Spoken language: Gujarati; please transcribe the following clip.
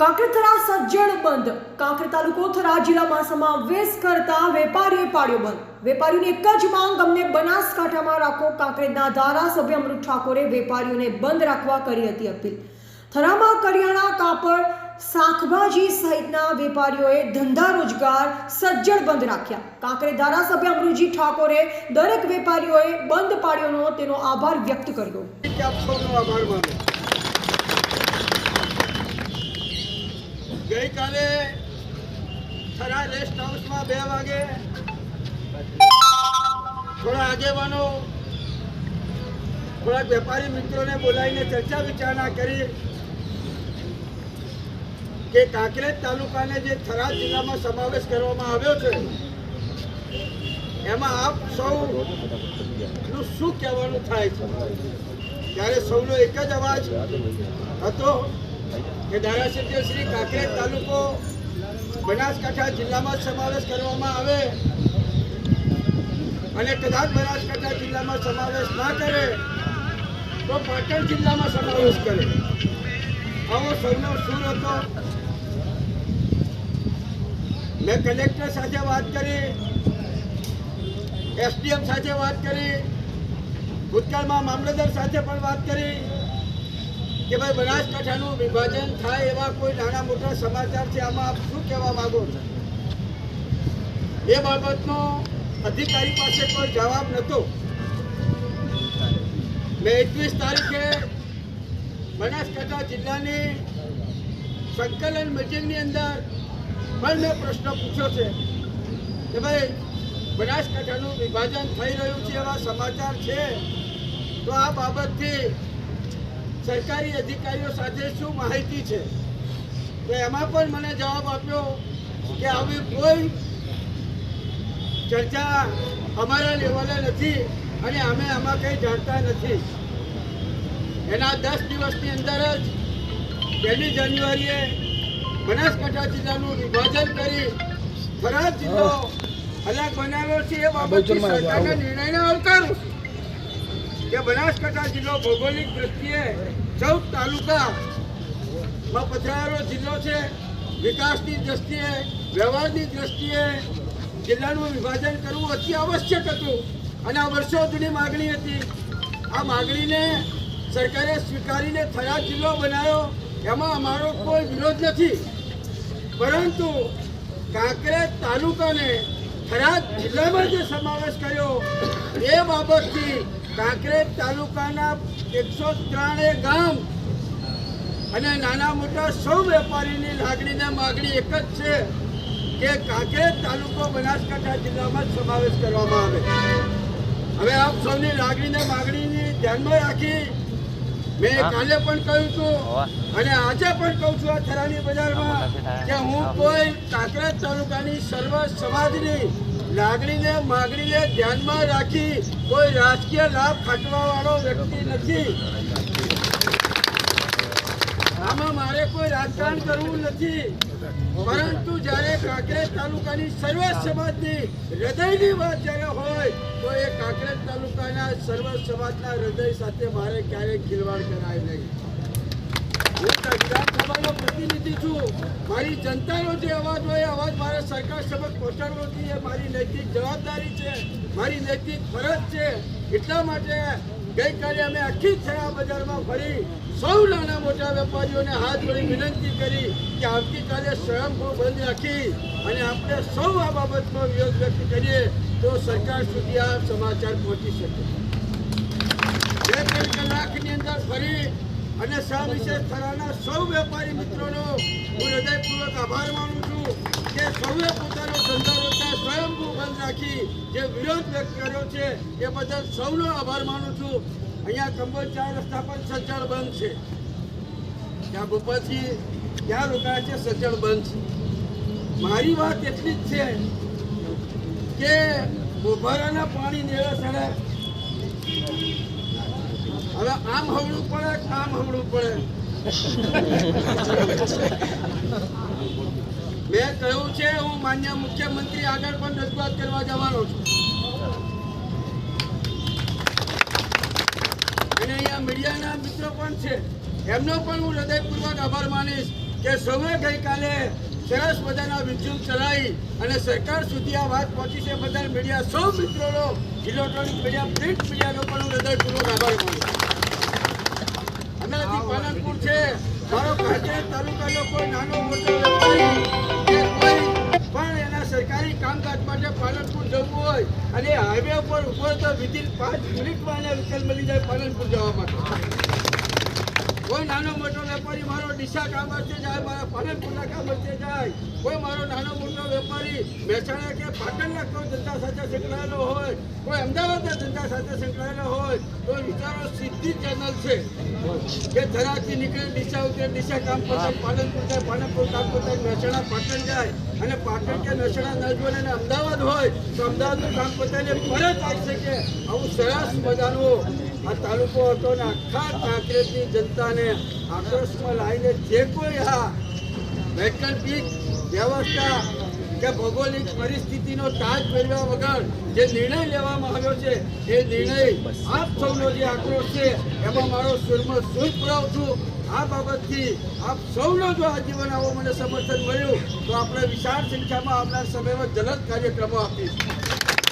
કાંકરેથરા સજ્જડ બંધ. કાંકરે તાલુકો થરા જિલ્લામાં સમાવેશ કરતા વેપારીએ પાડ્યો બંધ. વેપારીઓની એક જ માંગ, અમને બનાસકાંઠામાં રાખો. કાંકરેજના ધારાસભ્ય અમૃત ઠાકોરે વેપારીઓને બંધ રાખવા કરી હતી અપીલ. થરામાં કરિયાણા કાપડ, શાકભાજી સહિતના વેપારીઓએ ધંધા રોજગાર સજ્જડ બંધ રાખ્યા. કાંકરે ધારાસભ્ય અમૃતજી ઠાકોરે દરેક વેપારીઓએ બંધ પાડ્યોનો તેનો આભાર વ્યક્ત કર્યો. ગઈકાલે ખરા રેસ્ટ હાઉસમાં બે વાગે થોડા આગેવાનો થોડાક વેપારી મિત્રોને બોલાવીને ચર્ચા વિચારણા કરી કે કાંકરેજ તાલુકાને જે થરાદ જિલ્લામાં સમાવેશ કરવામાં આવ્યો છે, એમાં આપ સૌ નું શું કહેવાનું થાય છે? ત્યારે સૌનો એક જ અવાજ હતો કે ધારાસભ્ય શ્રી કાંકરેજ તાલુકો બનાસકાંઠા જિલ્લામાં સમાવેશ કરવામાં આવે અને કદાચ બનાસકાંઠા જિલ્લામાં સમાવેશ ના કરે, તો પાટણ જિલ્લામાં સમાવેશ કરે. આવો સૌનો સુર હતો. મેં કલેક્ટર સાથે વાત કરી, એસડીએમ સાથે વાત કરી, ભૂતકાળમાં મામલતદાર સાથે પણ વાત કરી. કે ભાઈ બનાસકાંઠાનું વિભાજન થાય એવા કોઈ નાના મોટા સમાચાર છે, આમાં આપ શું કહેવા માગો છો? એ બાબતનો અધિકારી પાસે કોઈ જવાબ નહોતો. મેં એકવીસ તારીખે બનાસકાંઠા જિલ્લાની સંકલન મિટિંગની અંદર પણ મેં પ્રશ્ન પૂછ્યો છે કે ભાઈ, બનાસકાંઠાનું વિભાજન થઈ રહ્યું છે એવા સમાચાર છે, તો આ બાબતથી સરકારી અધિકારીઓ સાથે શું માહિતી છે? તો એમાં પણ મને જવાબ આપ્યો કે આવી કોઈ ચર્ચા અમારા લેવલે નથી અને અમે આમાં કંઈ જાણતા નથી. એના દસ દિવસની અંદર જ પહેલી જાન્યુઆરીએ બનાસકાંઠા જિલ્લાનું વિભાજન કરી થરાદ જિલ્લો અલગ બનાવ્યો છે એ બાબતે સરકારના નિર્ણયને આવકારું છું. કે બનાસકાંઠા જિલ્લો ભૌગોલિક દ્રષ્ટિએ ચૌદ તાલુકામાં પથરાયેલો જિલ્લો છે. વિકાસની દ્રષ્ટિએ, વ્યવહારની દ્રષ્ટિએ જિલ્લાનું વિભાજન કરવું અતિ આવશ્યક હતું અને આ વર્ષો જૂની માગણી હતી. આ માગણીને સરકારે સ્વીકારીને થયા જિલ્લો બનાવ્યો, એમાં અમારો કોઈ વિરોધ નથી. પરંતુ કાંકરેજ તાલુકાને થરાદ જિલ્લામાં જે સમાવેશ કર્યો, એ બાબતથી કાંકરેજ તાલુકાના એકસો ત્રણે ગામ અને નાના મોટા સૌ વેપારીની લાગણીને માગણી એક જ છે કે કાંકરેજ તાલુકો બનાસકાંઠા જિલ્લામાં સમાવેશ કરવામાં આવે. હવે આપ સૌની લાગણીને માગણીની ધ્યાનમાં રાખી મેં કાલે પણ કહ્યું હતું અને આજે પણ કહું છું આ થરાની બજારમાં કે હું કોઈ કાંકરેજ તાલુકાની સર્વ સમાજની લાગણીને માગણીને ધ્યાનમાં રાખી કોઈ રાજકીય લાભ ખાટવા વાળો વ્યક્તિ નથી. આમાં મારે કોઈ રાજકારણ કરવું નથી. પરંતુ જ્યારે કાંકરેજ તાલુકાની સર્વ સમાજની હૃદયની વાત જ્યારે હોય, તો એ કાંકરેજ તાલુકાના સર્વ સમાજના હૃદય સાથે મારે ક્યારેય ખીલવાડ કરાય નહીં. વિધાનસભાનો પ્રતિનિધિ છું. મારી જનતાનો જે અવાજ હોય અવાજ મારે સરકાર સમક્ષ પહોંચાડવો જોઈએ. મારી નૈતિક જવાબદારી છે. મારી નૈતિક ફરજ છે. એટલા માટે ગઈકાલે અમે આખી થરા બજારમાં ફરી સૌ નાના મોટા વેપારીઓને હાથ જોડી વિનંતી કરી કે આવતીકાલે સ્વયંભૂ બંધ રાખી અને આપણે સૌ આ બાબતમાં વિરોધ વ્યક્ત કરીએ તો સરકાર સુધી આ સમાચાર પહોંચી શકે. અને વિશે થરાના સૌ વેપારી મિત્રોનો હું હૃદયપૂર્વક આભાર માનું છું કે સૌએ પોતાનો ધંધા રોજગાર સ્વયંભૂ બંધ રાખી જે વિરોધ વ્યક્ત કર્યો છે, એ બદલ સૌનો આભાર માનું છું. અહીંયા કંબોજ ચાર રસ્તા પર સજ્જડ બંધ છે. ત્યાં ભૂપતજી ક્યાં રોકાયા છે? સજ્જડ બંધ છે. મારી વાત એટલી જ છે કે ગોભારાના પાણી નેળા સડે. હવે આમ હવડું પડે આમ હવડું પડે? મેં કહ્યું છે, હું માન્ય મુખ્યમંત્રી આગળ પણ રજૂઆત કરવા જવાનો છું. અને અહીંયા મીડિયાના મિત્રો પણ છે. એમનો પણ હું હૃદયપૂર્વક આભાર માનીશ કે સૌએ ગઈકાલે સરસ બધાના વિદ્યુત ચલાવી અને સરકાર સુધી આ વાત પહોંચી છે. બધા મીડિયા સૌ મિત્રોનો ઇલેક્ટ્રોનિક મીડિયા પ્રિન્ટ મીડિયાનો પણ હૃદયપૂર્વક અને હાઈવે ઉપર ઊભો તો વિધિન પાંચ મિનિટમાં એને વિકલ મળી જાય પાલનપુર જવા માટે. કોઈ નાનો મોટો વેપારી મારો ડીસા કામ અર્થે જાય, મારા પાલનપુરના છે જાય. કોઈ મારો નાનો મોટો વેપારી મહેસાણા કે પાટણના કોઈ ધંધા સાથે સંકળાયેલો હોય, કોઈ અમદાવાદના ધંધા સાથે સંકળાયેલો હોય, તો વિચારો સીધી ચેનલ છે કે ધરાથી નીકળે દિશા ઉતરે દિશા કામ પતાય પાલનપુર જાય પાલનપુર કામ પતાય નસણા પાટણ જાય. અને પાટણ કે નસણા ન જોડે અને અમદાવાદ હોય, તો અમદાવાદનું કામ પતાઈને પરત આવી શકે. આવું સરસ મજાનું આ તાલુકો હતો ને આખા કાંકરેજની જનતાને આક્રોશમાં લાવીને જે કોઈ આ વૈકલ્પિક વ્યવસ્થા કે ભૌગોલિક પરિસ્થિતિનો તાજ પહેર્યા વગર જે નિર્ણય લેવામાં આવ્યો છે, એ નિર્ણય આપ સૌનો જે આક્રોશ છે, એમાં મારો સુરમાં સૂર પુરાવું છું. આ બાબતથી આપ સૌનો જો આજીવન આવો મને સમર્થન મળ્યું, તો આપણે વિશાળ સંખ્યામાં આવનાર સમયમાં જલદ કાર્યક્રમો આપીશું.